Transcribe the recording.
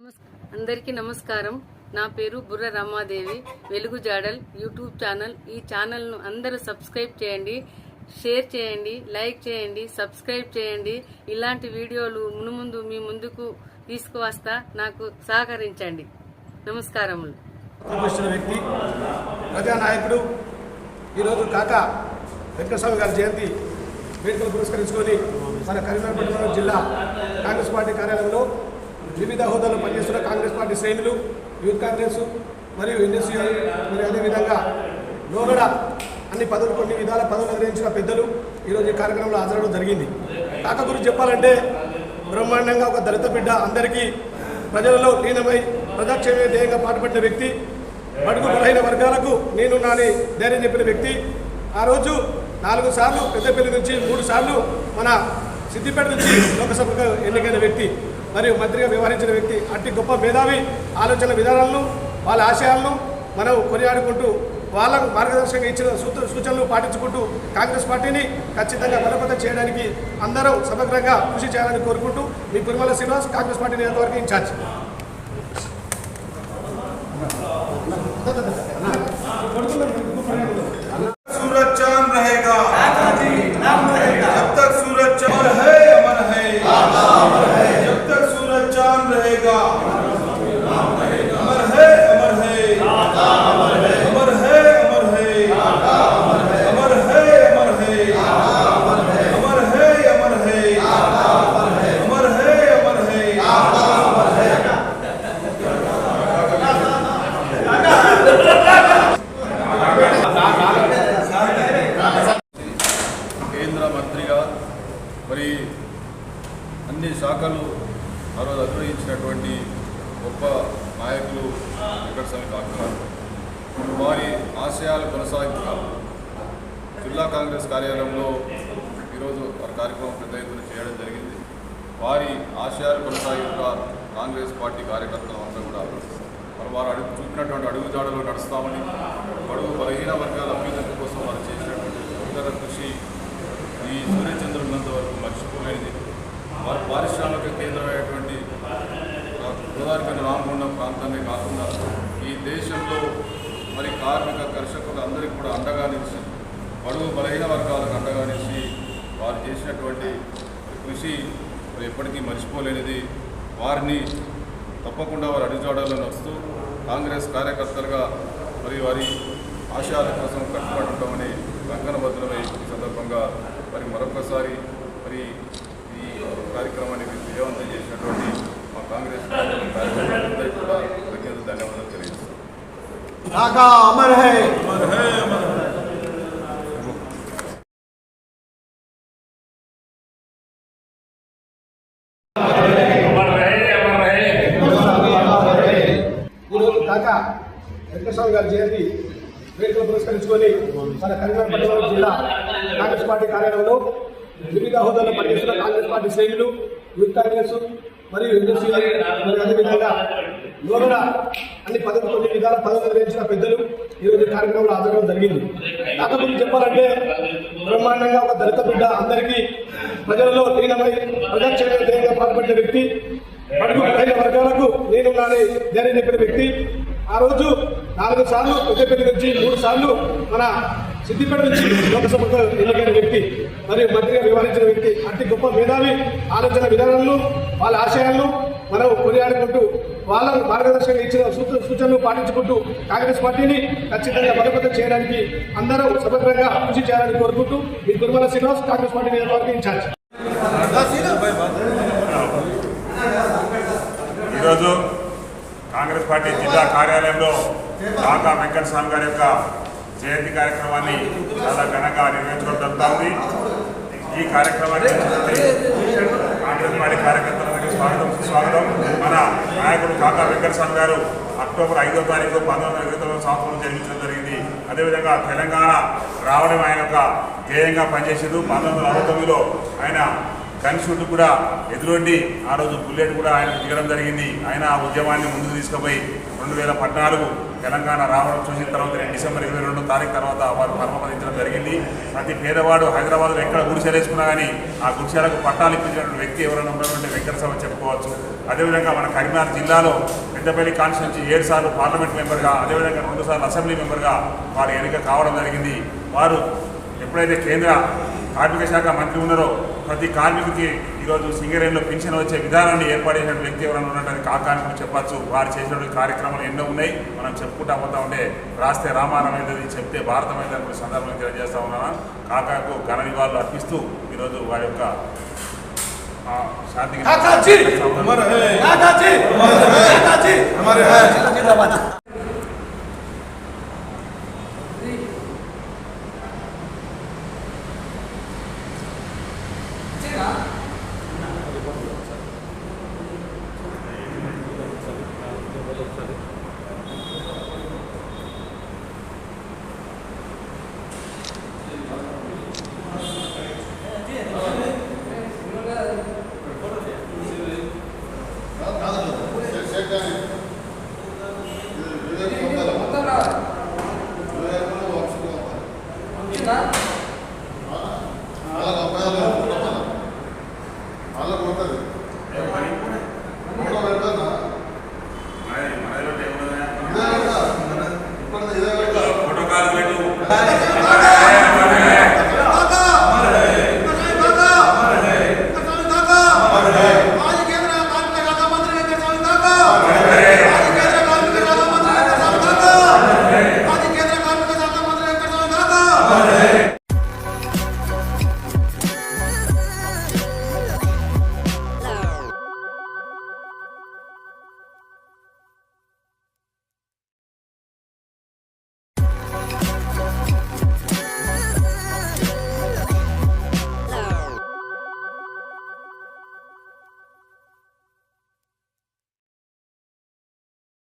అందరికీ నమస్కారం. నా పేరు బుర్ర రమాదేవి. వెలుగు జాడల్ యూట్యూబ్ ఛానల్. ఈ ఛానల్ను అందరూ సబ్స్క్రైబ్ చేయండి షేర్ చేయండి లైక్ చేయండి సబ్స్క్రైబ్ చేయండి. ఇలాంటి వీడియోలు మునుముందు మీ ముందుకు తీసుకువస్తా నాకు సహకరించండి. నమస్కారములు. వ్యక్తి ప్రజానాయకుడు ఈరోజు కాక వెంకటస్వామి గారి జయంతి వేడుకలు పురస్కరించుకొని మన కరీంనగర్ జిల్లా కాంగ్రెస్ పార్టీ కార్యాలయంలో వివిధ హోదాల్లో పనిచేస్తున్న కాంగ్రెస్ పార్టీ శ్రేణులు యూత్ కాంగ్రెస్ మరియు ఎన్ఎస్యూఐ మరియు అదేవిధంగా లోగడ అన్ని పదవులు కొన్ని విధాల పదవులు నిర్వహించిన పెద్దలు ఈరోజు ఈ కార్యక్రమంలో హాజరవడం జరిగింది. కాక గురించి చెప్పాలంటే బ్రహ్మాండంగా ఒక దళిత బిడ్డ అందరికీ ప్రజలలో లీనమై ప్రజాక్షేమే ధ్యేయంగా పాటుపడిన వ్యక్తి బడుగు బలహీన వర్గాలకు నేను నాని ధైర్యం చెప్పిన వ్యక్తి. ఆ రోజు నాలుగు సార్లు పెద్దపల్లి నుంచి మూడు సార్లు మన సిద్దిపేట నుంచి లోకసభకు ఎన్నికైన వ్యక్తి. మరియు మంత్రిగా వ్యవహరించిన వ్యక్తి అట్టి గొప్ప మేధావి ఆలోచన విధానాలను వాళ్ళ ఆశయాలను మనం కొనియాడుకుంటూ వాళ్ళకు మార్గదర్శకంగా ఇచ్చిన సూత్ర సూచనలు పాటించుకుంటూ కాంగ్రెస్ పార్టీని ఖచ్చితంగా బలోపేతం చేయడానికి అందరూ సమగ్రంగా కృషి చేయాలని కోరుకుంటూ మీ కురుమల శ్రీనివాస్ కాంగ్రెస్ పార్టీ నియోజకవర్గ ఇన్ఛార్జ్. అన్ని శాఖలు ఆ రోజు అగ్రహించినటువంటి గొప్ప నాయకులు వెంకటస్వామి కాకు వారి ఆశయాలు కొనసాగించాలి. జిల్లా కాంగ్రెస్ కార్యాలయంలో ఈరోజు వారి కార్యక్రమం పెద్ద ఎత్తున చేయడం జరిగింది. వారి ఆశయాలు కొనసాగింపుగా కాంగ్రెస్ పార్టీ కార్యకర్తలు అందరూ కూడా మరి వారు అడుగు చూపినటువంటి అడుగుజాడలో నడుస్తామని బడుగు బలహీన వర్గాల అభ్యున్నతి కోసం వారు చేసినటువంటి కృషి ఈ సూర్యచంద్రుడు వరకు మర్చిపోలేనిది. వారి పారిశ్రామిక కేంద్రమైనటువంటి గోదావరికని రామగుండం ప్రాంతాన్ని కాకుండా ఈ దేశంలో మరి కార్మిక కర్షకులు అందరికీ కూడా అండగా నిలిచి బడుగు బలహీన వర్గాలకు అండగా నిలిచి వారు చేసినటువంటి కృషి మరి ఎప్పటికీ మర్చిపోలేనిది. వారిని తప్పకుండా వారు అడుగుజాడల్లో వస్తూ కాంగ్రెస్ కార్యకర్తలుగా మరి వారి ఆశయాల కోసం కట్టుబడి ఉంటామని కంకణబద్ధులమై ఈ సందర్భంగా మరి మరొకసారి మరి కార్యక్రమాన్ని విజయవంతం చేసినటువంటి మా కాంగ్రెస్ కార్యకర్తలందరికీ కూడా ధన్యవాదాలు తెలియజేస్తున్నాను వెంకటస్వామి గారి జయంతి వేడుకలు పురస్కరించుకొని మన కరీంనగర్ పట్టణంలో జిల్లా కాంగ్రెస్ పార్టీ కార్యాలయంలో వివిధ హోదాలో పనిచేస్తున్న కాంగ్రెస్ పార్టీ శ్రేణులు యూత్ కాంగ్రెస్ మరియు ఎన్ఎస్సీ మరియు అదేవిధంగా లోగడ అన్ని పదవి కొన్ని విధాల పదవులు నిర్వహించిన పెద్దలు ఈరోజు కార్యక్రమంలో ఆదరణ జరిగింది. కాకపోతే చెప్పాలంటే బ్రహ్మాండంగా ఒక దళిత బిడ్డ అందరికీ ప్రజలలో లీనమై ప్రజాక్షేమ ధ్యేయంగా పాల్పడిన వ్యక్తి బడుగు బలహీన వర్గాలకు నేను నాని ధైర్యం చెప్పిన వ్యక్తి. ఆ రోజు నాలుగు సార్లు పెద్దపల్లి నుంచి మూడు సార్లు మన సిద్దిపేట నుంచి లోకసభకు ఎన్నికైన వ్యక్తి మరియు మంత్రిగా వ్యవహరించిన వ్యక్తి అతి గొప్ప మేధావి ఆలోచన విధానాలను వాళ్ళ ఆశయాలను మనం కొనియాడుకుంటూ వాళ్ళ మార్గదర్శకంగా ఇచ్చిన సూచనలు పాటించుకుంటూ కాంగ్రెస్ పార్టీని ఖచ్చితంగా బలోపేతం చేయడానికి అందరూ సమగ్రంగా కృషి చేయాలని కోరుకుంటూ మీ గురుమల శ్రీనివాస్ కాంగ్రెస్ పార్టీ నియోజకవర్గ ఇన్ఛార్జ్. ఈరోజు కాంగ్రెస్ పార్టీ జిల్లా కార్యాలయంలో కాకా వెంకటస్వామి గారి యొక్క జయంతి కార్యక్రమాన్ని చాలా ఘనంగా నిర్వహించడం జరుగుతుంది. ఈ కార్యక్రమాన్ని కాంగ్రెస్ పార్టీ కార్యకర్తలందరికీ స్వాగతం స్వాగతం. మన నాయకుడు కాకా వెంకటస్వామి గారు అక్టోబర్ ఐదో తారీఖు పంతొమ్మిది వందల ఇరవై తొమ్మిది సంవత్సరం జరిగించడం జరిగింది. అదేవిధంగా తెలంగాణ రావడం ఆయన యొక్క ధ్యేయంగా పనిచేసేది పంతొమ్మిది వందల అరవై తొమ్మిదిలో ఆయన గన్ కూడా ఎదురొడ్డి ఆ రోజు బుల్లెట్ కూడా ఆయన దిగడం జరిగింది. ఆయన ఆ ఉద్యమాన్ని ముందుకు తీసుకుపోయి రెండు వేల పద్నాలుగు తెలంగాణ రావడం చూసిన తర్వాత డిసెంబర్ ఇరవై రెండో తారీఖు తర్వాత వారు పరమపదించడం జరిగింది. ప్రతి పేదవాడు హైదరాబాద్లో ఎక్కడ గుడిసెలేసుకున్నా కానీ ఆ గుడిసెలకు పట్టాలు ఇప్పించినటువంటి వ్యక్తి ఎవరైనా ఉన్నటువంటి వెంకట సభ చెప్పుకోవచ్చు. అదేవిధంగా మన కరీంనగర్ జిల్లాలో పెద్దపల్లి కాన్స్టిట్యూన్సీ ఏడు సార్లు పార్లమెంట్ మెంబర్గా అదేవిధంగా రెండు సార్లు అసెంబ్లీ మెంబర్గా వారు ఎన్నిక కావడం జరిగింది. వారు ఎప్పుడైతే కేంద్ర కార్మిక శాఖ మంత్రి ఉన్నారో ప్రతి కార్మికుడికి ఈరోజు సింగరేణిలో పెన్షన్ వచ్చే విధానాన్ని ఏర్పాటు చేసిన వ్యక్తి ఎవరైనా ఉన్నట్టు కాకానికి చెప్పచ్చు. వారు చేసినటువంటి కార్యక్రమాలు ఎన్నో ఉన్నాయి. మనం చెప్పుకుంటా పోతా ఉంటే రాస్తే రామాయణమైనది చెప్తే భారతమైనది కూడా సందర్భంగా తెలియజేస్తా ఉన్నాను. కాకాకు ఘన నివాళులు అర్పిస్తూ ఈరోజు వారి యొక్క ఆ, శాంతికి